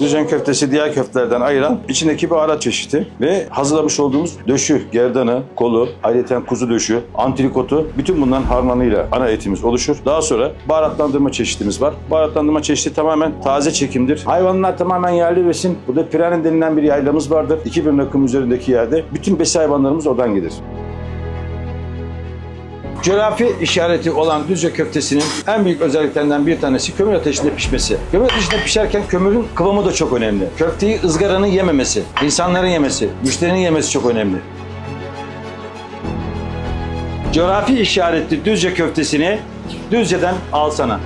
Düzcen köftesi diğer köftelerden ayıran içindeki bir araç çeşidi ve hazırlamış olduğumuz döşü, gerdanı, kolu, ayrıca kuzu döşü, antrikotu bütün bunların harmanıyla ana etimiz oluşur. Daha sonra baharatlandırma çeşitimiz var. Baharatlandırma çeşidi tamamen taze çekimdir. Hayvanlar tamamen yerli besin. Burada Pirane denilen bir yaylamız vardır. 2000 rakım üzerindeki yerde. Bütün besi hayvanlarımız oradan gelir. Coğrafi işareti olan Düzce köftesinin en büyük özelliklerinden bir tanesi kömür ateşinde pişmesi. Kömür ateşinde pişerken kömürün kıvamı da çok önemli. Köfteyi ızgaranın yememesi, insanların yemesi, müşterinin yemesi çok önemli. Coğrafi işaretli Düzce köftesini Düzce'den alsana.